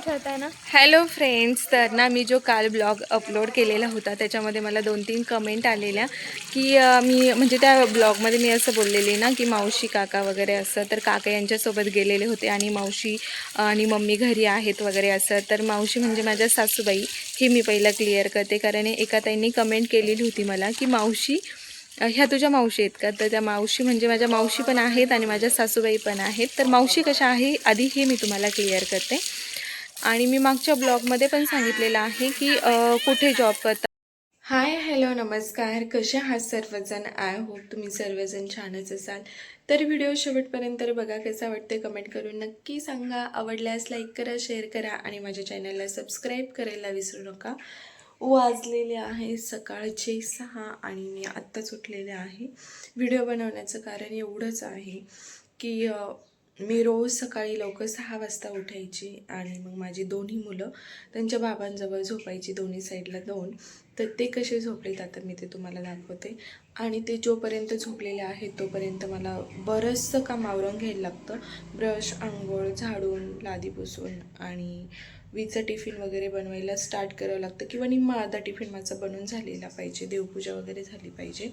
ठेवताय ना? Hello friends तर ना मी जो काल ब्लॉग अपलोड केलेला होता त्याच्यामध्ये मला दोन तीन कमेंट आलेल्या की मी म्हणजे त्या ब्लॉगमध्ये मी असं बोललेली ना की मावशी काका वगैरे असं तर काका यांच्यासोबत गेलेले होते आणि मावशी आणि मम्मी घरी आहेत वगैरे असं. तर मावशी म्हणजे माझ्या सासूबाई हे मी पहिला क्लिअर करते. कारण एका ताईंनी कमेंट केलेली होती मला की मावशी ह्या तुझ्या मावशी आहेत का? तर त्या मावशी म्हणजे माझ्या मावशी पण आहेत आणि माझ्या सासूबाई पण आहेत. तर मावशी कशा आहे आधी हे मी तुम्हाला क्लिअर करते. आणि मी मागच्या ब्लॉगमध्ये पण सांगितलेलं आहे की कुठे जॉब करता हाय हॅलो नमस्कार. कसे आहात सर्वजण? आय होप तुम्ही सर्वजण छानच असाल. तर व्हिडिओ शेवटपर्यंत बघा कसा वाटते कमेंट करून नक्की सांगा. आवडल्यास लाईक करा शेअर करा आणि माझ्या चॅनलला सबस्क्राईब करायला विसरू नका. वाजलेले आहे सकाळचे सहा आणि मी आत्ताच उठलेले आहे. व्हिडिओ बनवण्याचं कारण एवढंच आहे की मी रोज सकाळी लवकर सहा वाजता उठायची आणि मग माझी दोन्ही मुलं त्यांच्या बाबांजवळ झोपायची दोन्ही साईडला दोन तर ते कसे झोपलेत आता मी ते तुम्हाला दाखवते. आणि ते जोपर्यंत झोपलेले आहेत तोपर्यंत मला बरंचसं काम आवरून घ्यायला लागतं. ब्रश आंघोळ झाडून लादी पुसून आणि वीचं टिफिन वगैरे बनवायला स्टार्ट करावं लागतं किंवा निम्मा अर्धा टिफिन माझा बनून झालेला पाहिजे देवपूजा वगैरे झाली पाहिजे.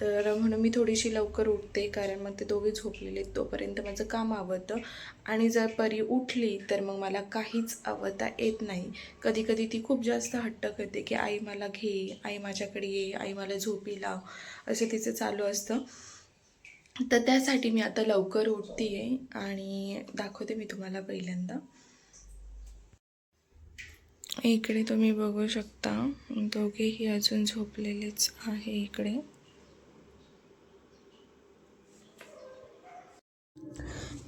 तर म्हणून मी थोडीशी लवकर उठते कारण मग ते दोघे झोपलेले आहेत, तोपर्यंत माझं काम आवडतं आणि जर परी उठली तर मग मला काहीच आवडता येत नाही. कधी कधी ती खूप जास्त हट्ट करते की आई मला घे आई माझ्याकडे ये आई मला झोपी लाव असं तिचं चालू असतं. तर त्यासाठी मी आता लवकर उठते आहे आणि दाखवते मी तुम्हाला पहिल्यांदा. इकडे तुम्ही बघू शकता दोघेही अजून झोपलेलेच आहे इकडे.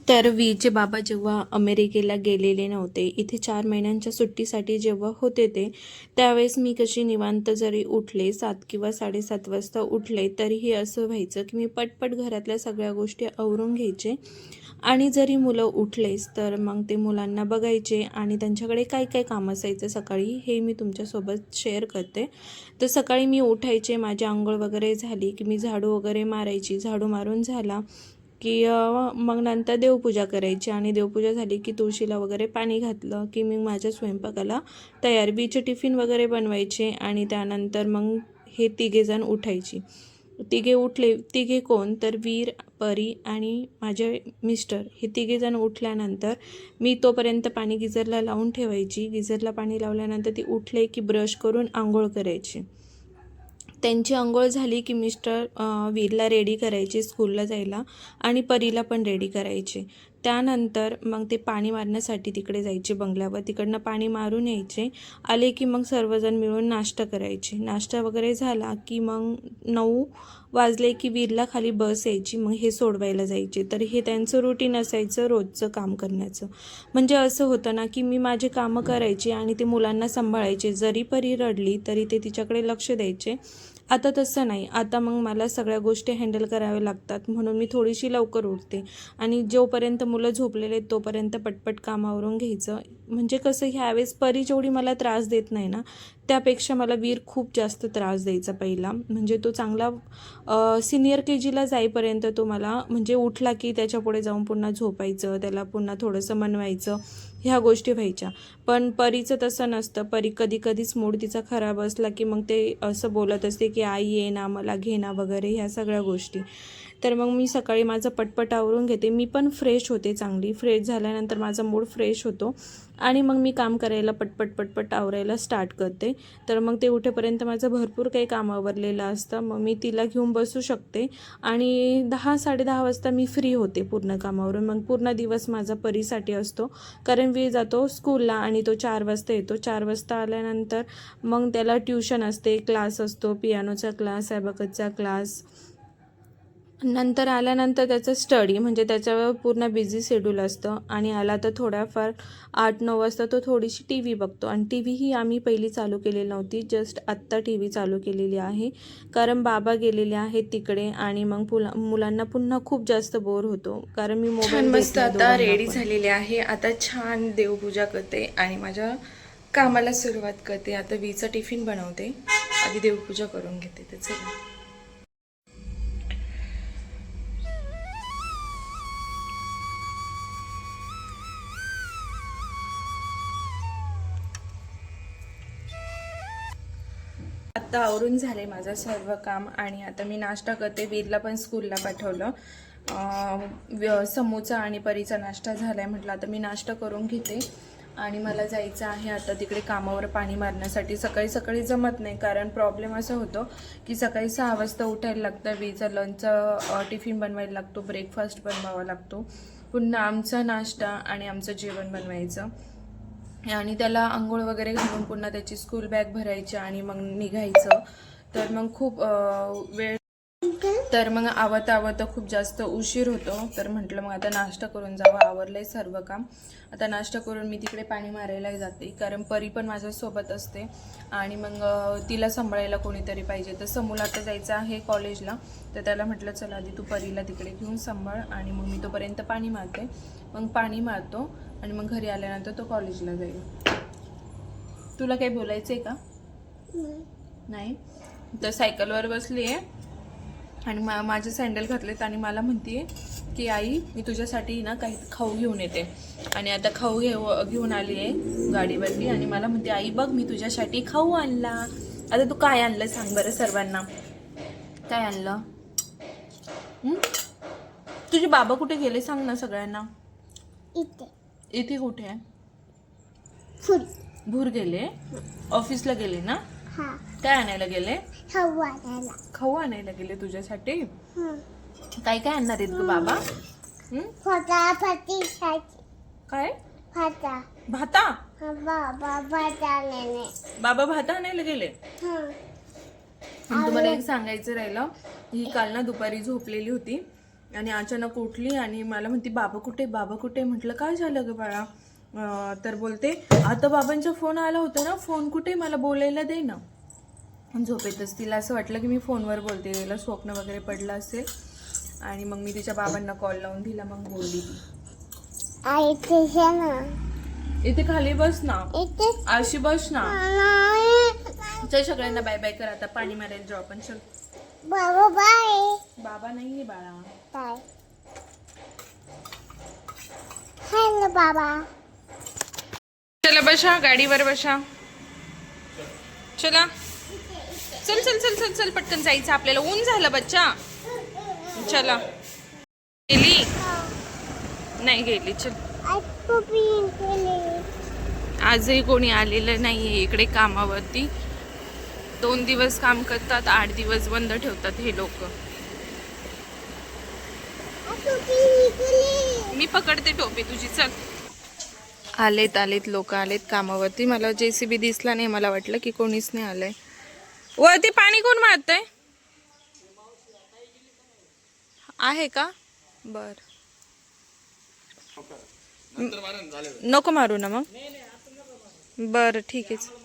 तर वीचे बाबा जेव्हा अमेरिकेला गेलेले नव्हते इथे चार महिन्यांच्या सुट्टीसाठी जेव्हा होते ते त्यावेळेस मी कशी निवांत जरी उठले सात किंवा साडेसात वाजता उठले तरीही असं व्हायचं की मी पटपट घरातल्या सगळ्या गोष्टी आवरून घ्यायचे. आणि जरी मुलं उठलेच तर मग ते मुलांना बघायचे आणि त्यांच्याकडे काय काय काम असायचं सकाळी हे मी तुमच्यासोबत शेअर करते. तर सकाळी मी उठायचे माझी आंघोळ वगैरे झाली की मी झाडू वगैरे मारायची. झाडू मारून झाला की मग नंतर देवपूजा करायची आणि देवपूजा झाली की तुळशीला वगैरे पाणी घातलं की मी माझ्या स्वयंपाकाला तयार. बीचे टिफिन वगैरे बनवायचे आणि त्यानंतर मग हे तिघेजण उठायची. तिघे उठले तिघे कोण? तर वीर परी आणि माझे मिस्टर. हे तिघेजण उठल्यानंतर मी तोपर्यंत पाणी गिझरला लावून ठेवायची. गिझरला पाणी लावल्यानंतर ती उठले की ब्रश करून आंघोळ करायची. त्यांची आंघोळ झाली की मिस्टर वीरला रेडी करायचे स्कूलला जायला आणि परीला पण रेडी करायचे. त्यानंतर मग ते पाणी मारण्यासाठी तिकडे जायचे बंगल्यावर. तिकडनं पाणी मारून यायचे. आले की मग सर्वजण मिळून नाश्ता करायचे. नाश्ता वगैरे झाला की मग नऊ वाजले की वीरला खाली बस यायची. मग हे सोडवायला जायचे. तर हे त्यांचं रुटीन असायचं रोजचं काम करण्याचं. म्हणजे असं होतं ना की मी माझे कामं करायची आणि ते मुलांना सांभाळायचे. जरी परी रडली तरी ते तिच्याकडे लक्ष द्यायचे. आता तसं नाही. आता मग मला सगळ्या गोष्टी हँडल कराव्या लागतात. म्हणून मी थोडीशी लवकर उठते. आणि जोपर्यंत मुलं झोपलेले आहेत तोपर्यंत पटपट कामावरून घ्यायचं. म्हणजे कसं ह्यावेळेस परी जेवढी मला त्रास देत नाही ना त्यापेक्षा मला वीर खूप जास्त त्रास द्यायचा पहिला. म्हणजे तो चांगला सिनियर के जीला जाईपर्यंत तो मला म्हणजे उठला की त्याच्या पुढे जाऊन पुन्हा झोपायचं त्याला पुन्हा थोडंसं मनवायचं ह्या गोष्टी व्हायच्या. पण परीचं तसं नसतं. परी कधी कधीच मूड तिचा खराब असला की मग ते असं बोलत असते की आई ये ना मला घे ना वगैरे ह्या सगळ्या गोष्टी. तर मग मी सकाळी माझं पटपट आवरून घेते. मी पण फ्रेश होते चांगली. फ्रेश झाल्यानंतर माझा मूड फ्रेश होतो. आणि मग मी काम करायला पटपट पटपट आवरायला स्टार्ट करते. तर मग ते उठेपर्यंत माझं भरपूर काही काम आवरलेलं असतं. मग मी तिला घेऊन बसू शकते. आणि दहा साडेदहा वाजता मी फ्री होते पूर्ण कामावरून. मग पूर्ण दिवस माझा परीसाठी असतो. कारण वी जातो स्कूलला आणि तो चार वाजता येतो. चार वाजता आल्यानंतर मग त्याला ट्युशन असते. क्लास असतो. पियानोचा क्लास ॲबकसचा क्लास नंतर आल्यानंतर त्याचं स्टडी म्हणजे त्याच्यावर पूर्ण बिझी शेड्यूल असतं आणि आला तर थोड्याफार आठ नऊ वाजता तो थोडीशी टी व्ही बघतो. आणि टी व्ही ही आम्ही पहिली चालू केलेली नव्हती जस्ट आत्ता टी व्ही चालू केलेली आहे. कारण बाबा गेलेले आहेत तिकडे आणि मग पुला मुलांना पुन्हा खूप जास्त बोर होतो. कारण मी मोबाईल मस्त आता रेडी झालेली आहे. आता छान देवपूजा करते आणि माझ्या कामाला सुरुवात करते. आता वीचा टिफिन बनवते. आधी देवपूजा करून घेते. तर आत्ता आवरून झाले माझं सर्व काम आणि आता मी नाश्ता करते. वीरला पण स्कूलला पाठवलं. व्य- समोसा आणि परीचा नाश्ता झाला आहे म्हटलं आता मी नाश्ता करून घेते. आणि मला जायचं आहे आता तिकडे कामावर पाणी मारण्यासाठी. सकाळी सकाळी जमत नाही कारण प्रॉब्लेम असा होतो की सकाळी सहा वाजता उठायला लागतं. वीचा लंचचा टिफिन बनवायला लागतो. ब्रेकफास्ट बनवावा लागतो. पुन्हा आमचा नाश्ता आणि आमचं जेवण बनवायचं. आणि त्याला आंघोळ वगैरे घालून पुन्हा त्याची स्कूल बॅग भरायची आणि मग निघायचं. तर मग खूप वेळ तर मग आवत आवत खूप जास्त उशीर होतो. तर म्हटलं मग आता नाश्ता करून जावं. आवरलंय सर्व काम. आता नाश्ता करून मी तिकडे पाणी मारायला जाते. कारण परी पण माझ्यासोबत असते. आणि मग तिला सांभाळायला कोणीतरी पाहिजे. तर समूला आता जायचं आहे कॉलेजला तर त्याला म्हटलं चला आधी तू परीला तिकडे घेऊन सांभाळ. आणि मग मी तोपर्यंत पाणी मारते. मग पाणी मारतो. आणि मग घरी आल्यानंतर तो कॉलेजला जाईल. तुला काही बोलायचं आहे का? नाही. तर सायकलवर बसली आहे आणि मा माझे सँडल घातलेत आणि मला म्हणते की आई मी तुझ्यासाठी ना काही खाऊ घेऊन येते. आणि आता खाऊ घेऊ घेऊन आली आहे गाडीवरती आणि मला म्हणते आई बघ मी तुझ्यासाठी खाऊ आणला. आता तू काय आणलं सांग बरं सर्वांना. काय आणलं? तुझे बाबा कुठे गेले सांग ना सगळ्यांना. इथे. इथे कुठे आहे? फुल. भूर गेले. ऑफिसला गेले ना? हा. काय आणायला गेले? हवा द्यायला खाऊ आणायला गेले तुझ्यासाठी? हं. काय काय आणणार आहेत ग बाबा? काय? भाता. हा बाबा भाता आणायला. गेले? हं. तुम्हाला एक सांगायचं राहिलं. ही काल ना दुपारी झोपलेली होती. आणि अचानक उठली आणि मला म्हणती बाबा कुठे? बाबा कुठे? म्हटलं काय झालं ग बाळा? तर बोलते आता बाबांचा फोन आला होता ना फोन कुठे? मला बोलायला दे ना. झोपेतच तिला असं वाटलं की मी फोनवर बोलते तिला स्वप्न वगैरे पडलं असेल. आणि मग मी तिच्या बाबांना कॉल लावून दिला मग बोलली ती. इथे खाली बस ना. अशी बस ना. चल सगळ्यांना बाय बाय कर आता पाणी मारायला जाऊ आपण चल. बाबा बाय बाबा नाहीये बाळा. बाय हॅलो बाबा. चला बसा गाडीवर बसा. चला. चल चल चल चल चल पटकन जायचं आपल्याला. ऊन झालं बच्चा. चला. गेली? नाही गेली चल. आजही कोणी आलेलं नाहीये इकडे कामावरती. दोन दिवस काम करतात आठ दिवस बंद ठेवतात हे लोक. मी पकडते टोपी तुझी चल. आलेत आलेत लोक आलेत कामावरती. मला जेसीबी दिसला नाही मला वाटलं की कोणीच नाही आलंय. वरती पाणी कोण मारतंय? आहे का? बर. नको मारू ना मग. बर ठीक आहे.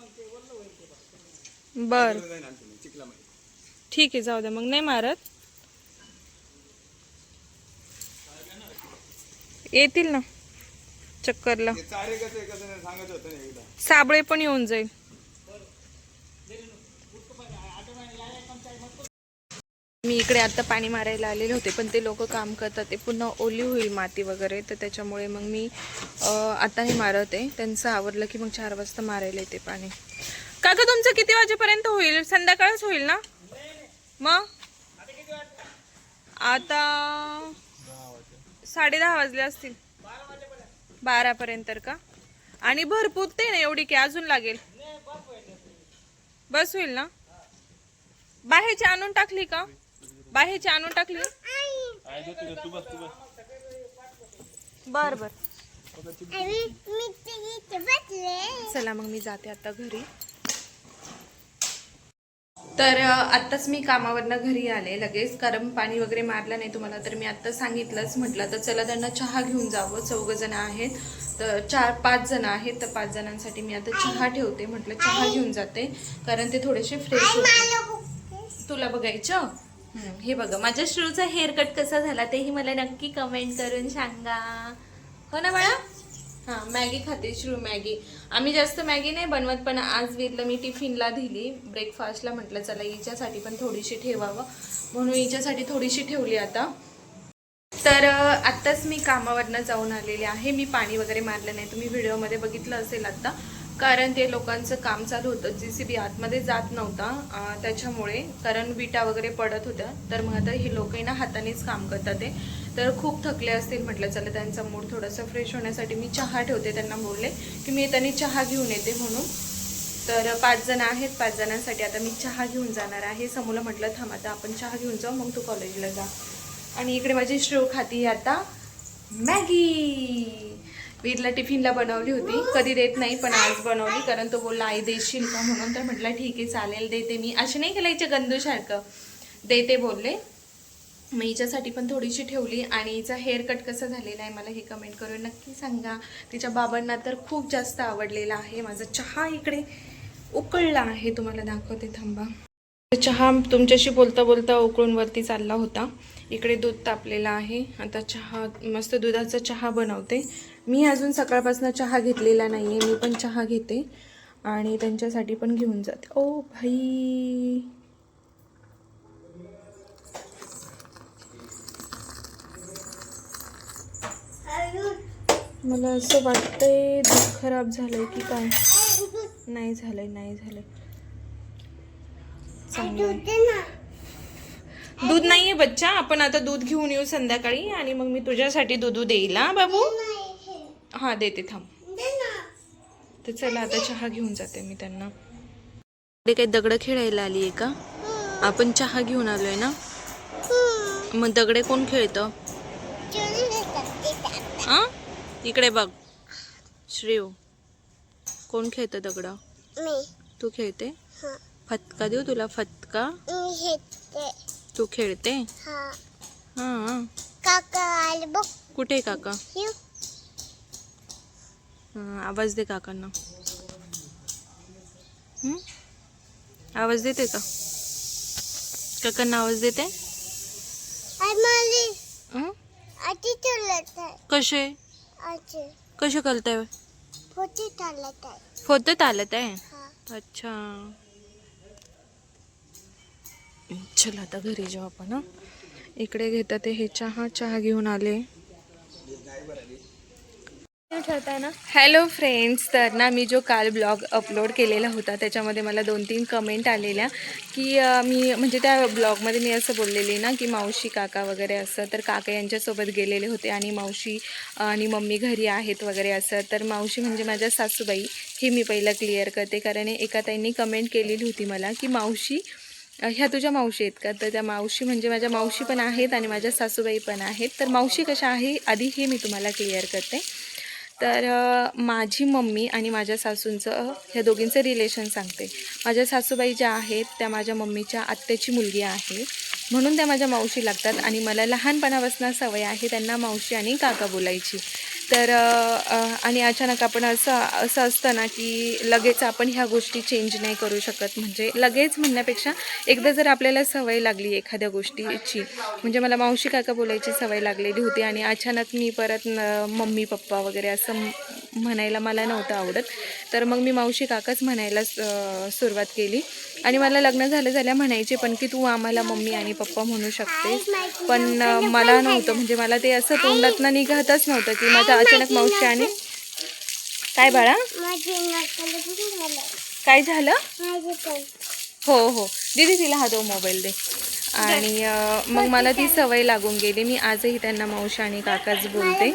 बर. ठीक आहे जाऊ द्या. मग नाही मारत? येतील ना चक्करला. साबळे पण येऊन जाईल. मी इकडे आता पाणी मारायला आलेले होते पण ते लोक काम करतात. ते पुन्हा ओली होईल माती वगैरे तर त्याच्यामुळे मग मी आता नाही मारत आहे. त्यांचं आवरलं की मग चार वाजता मारायला येते पाणी. काका तुमचं किती वाजेपर्यंत होईल? संध्याकाळच होईल ना? मग? आता साडे दहा वाजले असतील. बारापर्यंत तर का? आणि भरपूर ते ना एवढी की अजून लागेल. बस होईल ना? बाहेरची आणून टाकली का? बाहेरची आणून टाकली? बर बर. चला मग मी जाते आता घरी. तर आत्ताच मी कामावरनं घरी आले लगेच कारण पाणी वगैरे मारलं नाही तुम्हाला तर मी आत्ता सांगितलंच म्हटलं तर चला त्यांना चहा घेऊन जावं चौघ जण आहेत. तर चार पाच जण आहेत तर पाच जणांसाठी मी आता चहा ठेवते म्हटलं चहा घेऊन जाते कारण ते थोडेसे फ्रेश होते. तुला बघायचं? हे बघा माझ्या श्रूचा हेअरकट कसा झाला तेही मला नक्की कमेंट करून सांगा. हो ना बाळा? हां मॅगी खाते श्रू मॅगी. आम्ही जास्त मॅगी नाही बनवत पण आज वीरला मी टिफिनला दिली. ब्रेकफास्टला म्हटलं चला हिच्यासाठी पण थोडीशी ठेवावं. म्हणून हिच्यासाठी थोडीशी ठेवली आता. तर आत्ताच मी कामावरनं जाऊन आलेले आहे. मी पाणी वगैरे मारलं नाही. तुम्ही व्हिडिओमध्ये बघितलं असेल आत्ता कारण ते लोकांचं काम चालू होतं. जी सी बी आतमध्ये जात नव्हता. त्याच्यामुळे कारण विटा वगैरे पडत होत्या. तर मग आता हे लोकही ना हातानेच काम करतात ते. तर खूप थकले असतील म्हटलं चला त्यांचा मूड थोडासा फ्रेश होण्यासाठी मी चहा ठेवते त्यांना बोलले की मी त्यांनी चहा घेऊन येते म्हणून. तर पाच जण आहेत. पाच जणांसाठी आता मी चहा घेऊन जाणार आहे. समोरला म्हटलं थांब आता आपण चहा घेऊन जाऊ मग तू कॉलेजला जा. आणि इकडे माझी श्रो खाती आता मॅगी. वीरला टिफिनला बनवली होती. कधी देत नाही पण आज बनवली. कारण तो बोलला आई देशील का? म्हणून तर म्हटलं ठीक आहे चालेल देते मी. असे नाही केलं हिच्या गंदूसारखं देते बोलले. मी हिच्यासाठी पण थोडीशी ठेवली आणि हिचा हेअर कट कसा झालेला आहे मला हे कमेंट करून नक्की सांगा. तिच्या बाबांना तर खूप जास्त आवडलेला आहे. माझा चहा इकडे उकळला आहे. तुम्हाला दाखवते थांबा. चहा तुमच्याशी बोलता बोलता उकळून वरती चालला होता. इकडे दूध तापलेलं आहे. आता चहा मस्त दुधाचा चहा बनवते. मी अजून सकाळपासून चहा घेतलेला नाही आहे मी पण चहा घेते. आणि त्यांच्यासाठी पण घेऊन जाते. ओ भाई. मला असं वाटतंय दूध खराब झालंय की काय? नाही झालंय नाही झालंय. दूध नाहीये बच्चा. आपण आता दूध घेऊन येऊ संध्याकाळी आणि मग मी तुझ्यासाठी दूध देईल हा बाबू? हा देते थांब. तर चला आता चहा घेऊन जाते मी त्यांना. इकडे काही दगड खेळायला आली आहे का? आपण चहा घेऊन आलोय ना? मग दगडे कोण खेळतं? हा? इकडे बघ. श्रेव कोण खेळतं दगड? मी. तू खेळते? हा. फटका देऊ तुला फटका? तू खेळते? हा. हा. काका आले बघ. कुठे आहे काका? आवाज दे काकांना? आवाज देते का? काकांना आवाज देते? कसे? कसे कळताय पोटी चालत आहे. हा. अच्छा. चल आता घरी जाऊ आपण. इकडे घेतात ते हे चहा चहा घेऊन आले. हॅलो फ्रेंड्स तर ना मी जो काल ब्लॉग अपलोड केलेला होता त्याच्यामध्ये मला दोन तीन कमेंट आलेल्या की मी म्हणजे त्या ब्लॉगमध्ये मी असं बोललेली ना की मावशी काका वगैरे असं तर काका यांच्यासोबत गेलेले होते आणि मावशी आणि मम्मी घरी आहेत वगैरे असं. तर मावशी म्हणजे माझ्या सासूबाई हे मी पहिलं क्लिअर करते. कारण एका ताईंनी कमेंट केलेली होती मला की मावशी ह्या तुझ्या मावशी आहेत का? तर त्या मावशी म्हणजे माझ्या मावशी पण आहेत आणि माझ्या सासूबाई पण आहेत. तर मावशी कशा आहे आधी हे मी तुम्हाला क्लिअर करते. तर माझी मम्मी आणि माझ्या सासूंचं ह्या दोघींचं रिलेशन सांगते. माझ्या सासूबाई ज्या आहेत त्या माझ्या मम्मीच्या आत्याची मुलगी आहे. म्हणून त्या माझ्या मावशी लागतात आणि मला लहानपणापासून सवय आहे त्यांना मावशी आणि काका बोलायची. तर आणि अचानक आपण असं असं असतं ना की लगेच आपण ह्या गोष्टी चेंज नाही करू शकत. म्हणजे लगेच म्हणण्यापेक्षा एकदा जर आपल्याला सवय लागली एखाद्या गोष्टीची म्हणजे मला मावशी काका बोलायची सवय लागलेली होती आणि अचानक मी परत न- मम्मी पप्पा वगैरे असं म्हणायला मला नव्हतं आवडत. तर मग मी मावशी काकाच म्हणायला सुरुवात केली. आणि मला लग्न झालं झाल्या म्हणायचे पण की तू आम्हाला मम्मी आणि पप्पा म्हणू शकतेस. पण मला नव्हतं. म्हणजे मला ते असं तोंडातनं निघतच नव्हतं की माझं अचानक मावशी आणि काय बाळा? झालं. काय झालं? हो हो. दीदी तिला हा तो मोबाईल दे. आणि मग मला ती सवय लागून गेली. मी आजही त्यांना मावशी आणि काकाच बोलते.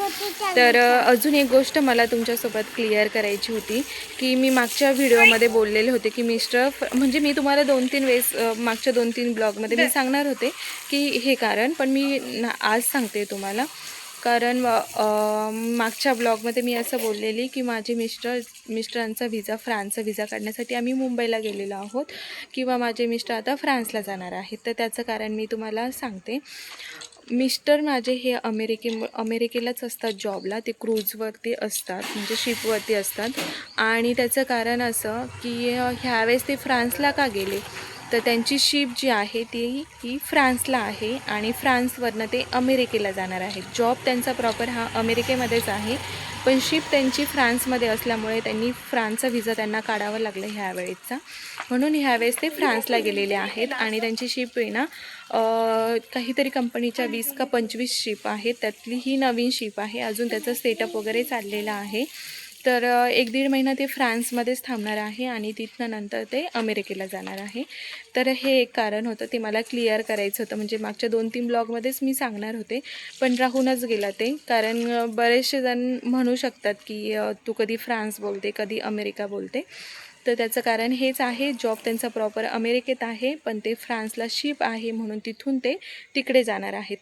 तर अजून एक गोष्ट मला तुमच्यासोबत क्लिअर करायची होती की मी मागच्या व्हिडिओमध्ये बोललेले होते की मिस्टर म्हणजे मी तुम्हाला दोन तीन वेळेस मागच्या दोन तीन ब्लॉगमध्ये मी सांगणार होते की हे कारण. पण मी आज सांगते तुम्हाला. कारण मागच्या ब्लॉगमध्ये मी असं बोललेली की माझे मिस्टर मिस्टरांचा व्हिजा फ्रान्सचा व्हिजा काढण्यासाठी आम्ही मुंबईला गेलेलो आहोत किंवा माझे मिस्टर आता फ्रान्सला जाणार आहेत. तर त्याचं कारण मी तुम्हाला सांगते. मिस्टर माझे हे अमेरिके अमेरिकेलाच असतात जॉबला. ते क्रूजवरती असतात म्हणजे शिपवरती असतात. आणि त्याचं कारण असं की ह्यावेळेस ते फ्रान्सला का गेले? तर त्यांची शिप जी आहे ती ही फ्रान्सला आहे आणि फ्रान्सवरनं ते अमेरिकेला जाणार आहेत जॉब त्यांचा प्रॉपर हा अमेरिकेमध्येच आहे पण शिप त्यांची फ्रान्समध्ये असल्यामुळे त्यांनी फ्रान्सचा व्हिजा त्यांना काढावा लागला ह्यावेळेचा. म्हणून ह्यावेळेस ते फ्रान्सला गेलेले आहेत आणि त्यांची शिप आहे ना काहीतरी कंपनीच्या वीस का पंचवीस शिप आहेत त्यातली ही नवीन शिप आहे. अजून त्याचं सेटअप वगैरे चाललेलं आहे. तर एक दीड महिना ते फ्रान्समध्येच थांबणार आहे आणि तिथनं नंतर ते अमेरिकेला जाणार आहे. तर हे एक कारण होतं ते मला क्लिअर करायचं होतं. म्हणजे मागच्या दोन तीन ब्लॉगमध्येच मी सांगणार होते पण राहूनच गेला ते. कारण बरेचसे जण म्हणू शकतात की तू कधी फ्रान्स बोलते कधी अमेरिका बोलते. तर त्याचं कारण हेच आहे जॉब त्यांचा प्रॉपर अमेरिकेत आहे पण ते फ्रान्सला शिप आहे म्हणून तिथून ते तिकडे जाणार आहेत.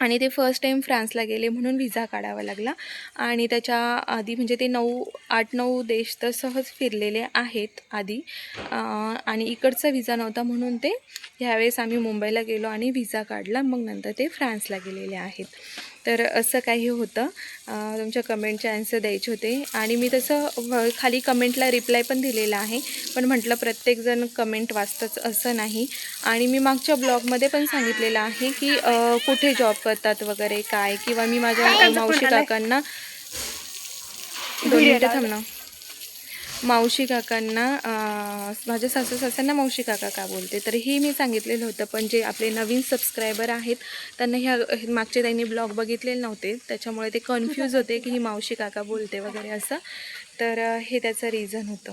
आणि ते फर्स्ट टाईम फ्रान्सला गेले म्हणून व्हिजा काढावा लागला. आणि त्याच्या आधी म्हणजे ते नऊ आठ नऊ देश तर सहज फिरलेले आहेत आधी. आणि इकडचा व्हिजा नव्हता म्हणून ते ह्यावेळेस आम्ही मुंबईला गेलो आणि व्हिजा काढला. मग नंतर ते फ्रान्सला गेलेले आहेत. तर असं काही होतं. तुमच्या कमेंटचे आन्सर द्यायचे होते. आणि मी तसं खाली कमेंटला रिप्लाय पण दिलेला आहे. पण म्हटलं प्रत्येकजण कमेंट वाचतंच असं नाही. आणि मी मागच्या ब्लॉगमध्ये पण सांगितलेलं आहे की कुठे जॉब करतात वगैरे काय? किंवा मी माझ्या मावशी काकांना दोन मिनटं थांब ना मावशी काकांना माझ्या सासू सासांना मावशी काका का बोलते? तर हे मी सांगितलेलं होतं पण जे आपले नवीन सबस्क्रायबर आहेत त्यांना ह्या मागचे त्यांनी ब्लॉग बघितलेले नव्हते. त्याच्यामुळे ते कन्फ्यूज होते की ही मावशी काका बोलते वगैरे असं. तर हे त्याचं रिझन होतं.